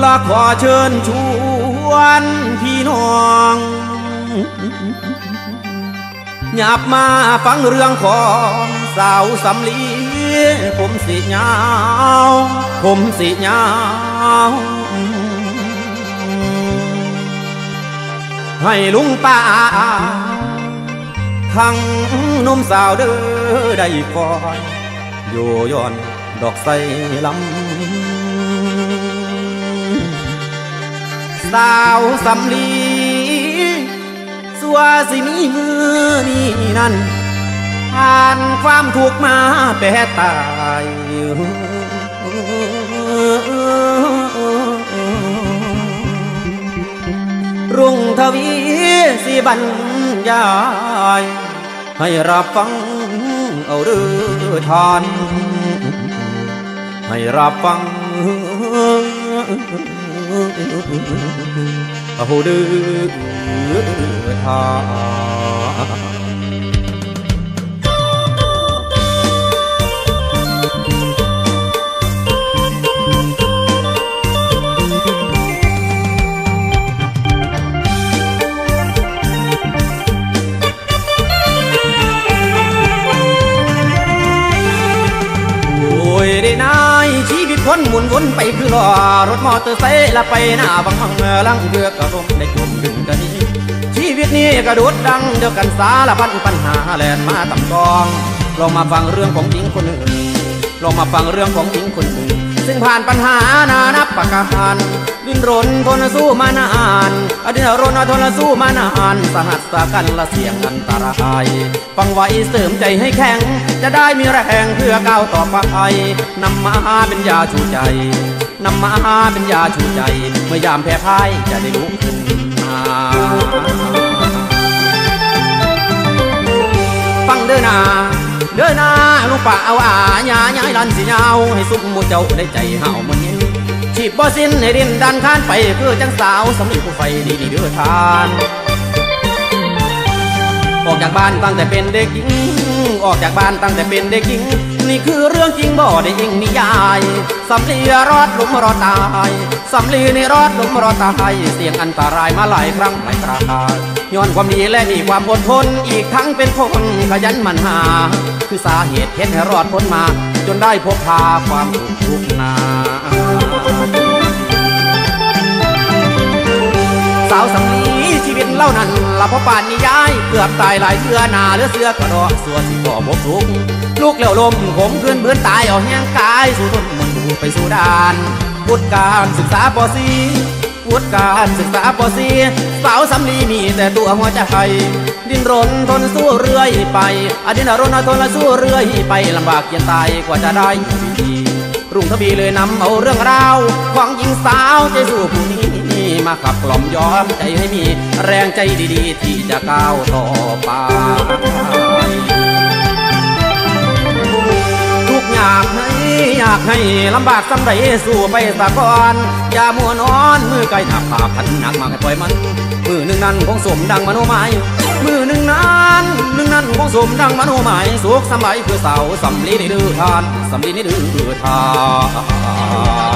และขอเชิญชวนพี่น้องหยับมาฟังเรื่องของสาวสำลี ผมสิยาวผมสิยาวให้ลุงป้าทั้งนุ่มสาวเด้อได้คอย อยู่ย้อนดอกไส้ลำ สาวสำลีสัวสิมีมือนี่นั่นผ่านความทุกข์มาแปรตายรุ่งทวีสิบรรยาย ให้รับฟังเอาเรือทานให้รับฟัง เอา ชีวิตคนหมุนวนไปคือล้อรถมอเตอร์ไซค์ละไปหน้าบังหังลังเรือกระรมได้จมดึงกันนี้ชีวิตนี้กระโดดดังเดียวกันสารพันปัญหาแลนมาต่ำกองลองมาฟังเรื่องของหญิงคนหนึ่งลองมาฟังเรื่องของหญิงคนหนึ่งซึ่งผ่านปัญหานานับประการ ดิ้นรนทนสู้มานานอดิ้นรนทนสู้มานานสหัสกันละเสียงอันตรายฟังไว้เสริมใจให้แข็ง จะได้มีแรงเพื่อก้าวต่อไปนำมาเป็นยาชูใจนำมาเป็นยาชูใจ เมื่อยามแพ้พ่ายจะได้ลุกขึ้นมาฟังเด้อนา เด้อนาลูกป่าเอาอาญาย้ายลันสิยาวให้สุขหมูเจ้าได้ใจเห่ามันเห็นชีบบ่สิ้นให้ดินดันข้านไปคือจังสาวสำลีผู้ไฟดีดีเด้อทานออกจากบ้านตั้งแต่เป็นเด็กหญิงออกจากบ้านตั้งแต่เป็นเด็กหญิง นี่คือเรื่องจริงบ่ได้ยิงนิยายสำลีรอดหลุมรอตายสำลีนี่รอดหลุมรอตายเสี่ยงอันตรายมาหลายครั้งหลายคราย้อนความดีและมีความอดทน อีกทั้งเป็นคนขยันมันหา คือสาเหตุเฮ็ดให้รอดพ้นมา จนได้พบพาความทุกข์ทุกนาสาวสำลี เล่านั้นละพอป่านนิยายเกือบตายหลายเสือนาหลือเสือกระดอกสัวสิบ่บกสุกลูกเหลวลมผมขึ้นเพื่อนตายเอาแห้งกายสู่ทนมันดูไปสู่ด่านพุทธการศึกษาปอสีพุทธการศึกษาปอสีสาวสำลีมีแต่ตัวหัวใจดิ้นรนทนสู้เรื่อยไปอดินรนทนสู้เรื่อยไปลำบากเย็นตายกว่าจะได้ดีรุ่งทวีเลยนำเอาเรื่องราวของหญิงสาวใจสู้ผู้นี้ มาขับกล่อมยอมใจให้มีแรงใจดีๆ ที่จะก้าวต่อไปทุกอยากให้อยากให้ลำบากสำไรสู้ไปสะก่อนอย่ามัวนอนมือไกลหนักผาพันหนักมากให้ปล่อยมัน มือหนึ่งนั้นคงสมดังมโนหมายมือหนึ่งนั้นหนึ่งนั้นคงสมดังมโนหมายสุขสำไรคือเสาสำลีในดื้อทานสำลีในดื้อทาน